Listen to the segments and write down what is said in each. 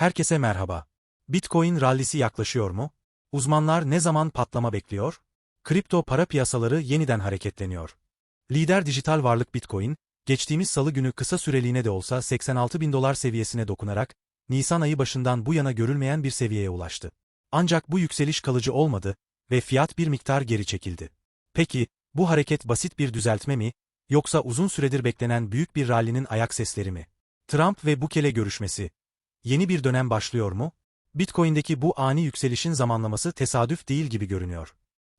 Herkese merhaba. Bitcoin rallisi yaklaşıyor mu? Uzmanlar ne zaman patlama bekliyor? Kripto para piyasaları yeniden hareketleniyor. Lider dijital varlık Bitcoin, geçtiğimiz salı günü kısa süreliğine de olsa 86 bin dolar seviyesine dokunarak, Nisan ayı başından bu yana görülmeyen bir seviyeye ulaştı. Ancak bu yükseliş kalıcı olmadı ve fiyat bir miktar geri çekildi. Peki, bu hareket basit bir düzeltme mi, yoksa uzun süredir beklenen büyük bir rallinin ayak sesleri mi? Trump ve Bukele görüşmesi, Yeni bir dönem başlıyor mu? Bitcoin'deki bu ani yükselişin zamanlaması tesadüf değil gibi görünüyor.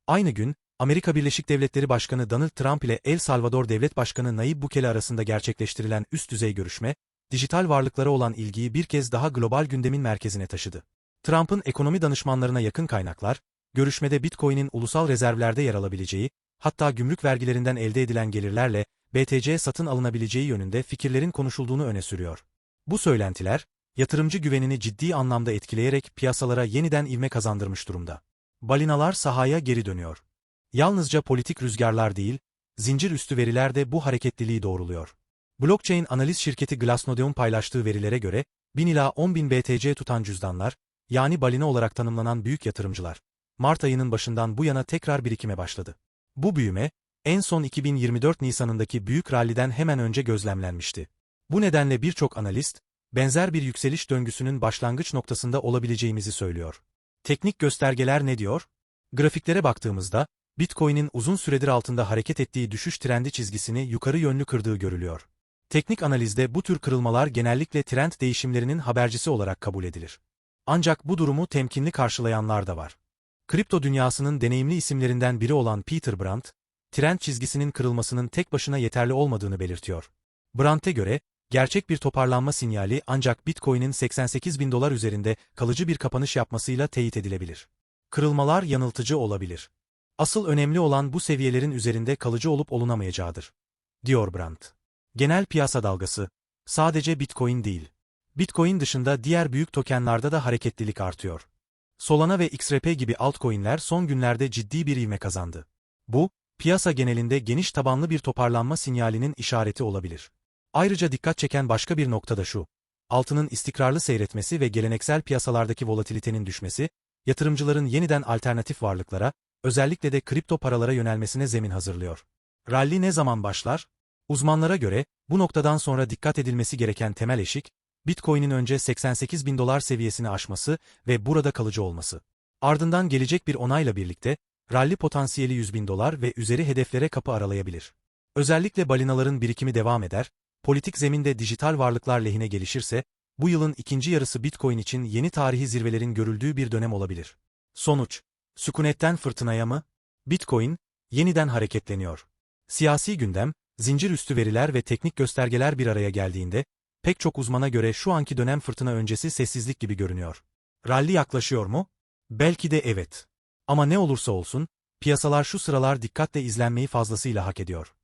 Aynı gün, Amerika Birleşik Devletleri Başkanı Donald Trump ile El Salvador Devlet Başkanı Nayib Bukele arasında gerçekleştirilen üst düzey görüşme, dijital varlıklara olan ilgiyi bir kez daha global gündemin merkezine taşıdı. Trump'ın ekonomi danışmanlarına yakın kaynaklar, görüşmede Bitcoin'in ulusal rezervlerde yer alabileceği, hatta gümrük vergilerinden elde edilen gelirlerle BTC satın alınabileceği yönünde fikirlerin konuşulduğunu öne sürüyor. Bu söylentiler, yatırımcı güvenini ciddi anlamda etkileyerek piyasalara yeniden ivme kazandırmış durumda. Balinalar sahaya geri dönüyor. Yalnızca politik rüzgarlar değil, zincir üstü veriler de bu hareketliliği doğruluyor. Blockchain analiz şirketi Glassnode'un paylaştığı verilere göre, 1000 ila 10.000 BTC tutan cüzdanlar, yani balina olarak tanımlanan büyük yatırımcılar, Mart ayının başından bu yana tekrar birikime başladı. Bu büyüme, en son 2024 Nisan'ındaki büyük ralliden hemen önce gözlemlenmişti. Bu nedenle birçok analist, benzer bir yükseliş döngüsünün başlangıç noktasında olabileceğimizi söylüyor. Teknik göstergeler ne diyor? Grafiklere baktığımızda, Bitcoin'in uzun süredir altında hareket ettiği düşüş trendi çizgisini yukarı yönlü kırdığı görülüyor. Teknik analizde bu tür kırılmalar genellikle trend değişimlerinin habercisi olarak kabul edilir. Ancak bu durumu temkinli karşılayanlar da var. Kripto dünyasının deneyimli isimlerinden biri olan Peter Brandt, trend çizgisinin kırılmasının tek başına yeterli olmadığını belirtiyor. Brandt'e göre, Gerçek bir toparlanma sinyali ancak Bitcoin'in 88 bin dolar üzerinde kalıcı bir kapanış yapmasıyla teyit edilebilir. Kırılmalar yanıltıcı olabilir. Asıl önemli olan bu seviyelerin üzerinde kalıcı olup olunamayacağıdır. Diyor Brandt. Genel piyasa dalgası. Sadece Bitcoin değil. Bitcoin dışında diğer büyük tokenlarda da hareketlilik artıyor. Solana ve XRP gibi altcoin'ler son günlerde ciddi bir ivme kazandı. Bu, piyasa genelinde geniş tabanlı bir toparlanma sinyalinin işareti olabilir. Ayrıca dikkat çeken başka bir nokta da şu. Altının istikrarlı seyretmesi ve geleneksel piyasalardaki volatilitenin düşmesi, yatırımcıların yeniden alternatif varlıklara, özellikle de kripto paralara yönelmesine zemin hazırlıyor. Rally ne zaman başlar? Uzmanlara göre, bu noktadan sonra dikkat edilmesi gereken temel eşik, Bitcoin'in önce 88 bin dolar seviyesini aşması ve burada kalıcı olması. Ardından gelecek bir onayla birlikte, rally potansiyeli 100 bin dolar ve üzeri hedeflere kapı aralayabilir. Özellikle balinaların birikimi devam eder, politik zeminde dijital varlıklar lehine gelişirse, bu yılın ikinci yarısı Bitcoin için yeni tarihi zirvelerin görüldüğü bir dönem olabilir. Sonuç, sükunetten fırtınaya mı? Bitcoin, yeniden hareketleniyor. Siyasi gündem, zincir üstü veriler ve teknik göstergeler bir araya geldiğinde, pek çok uzmana göre şu anki dönem fırtına öncesi sessizlik gibi görünüyor. Rally yaklaşıyor mu? Belki de evet. Ama ne olursa olsun, piyasalar şu sıralar dikkatle izlenmeyi fazlasıyla hak ediyor.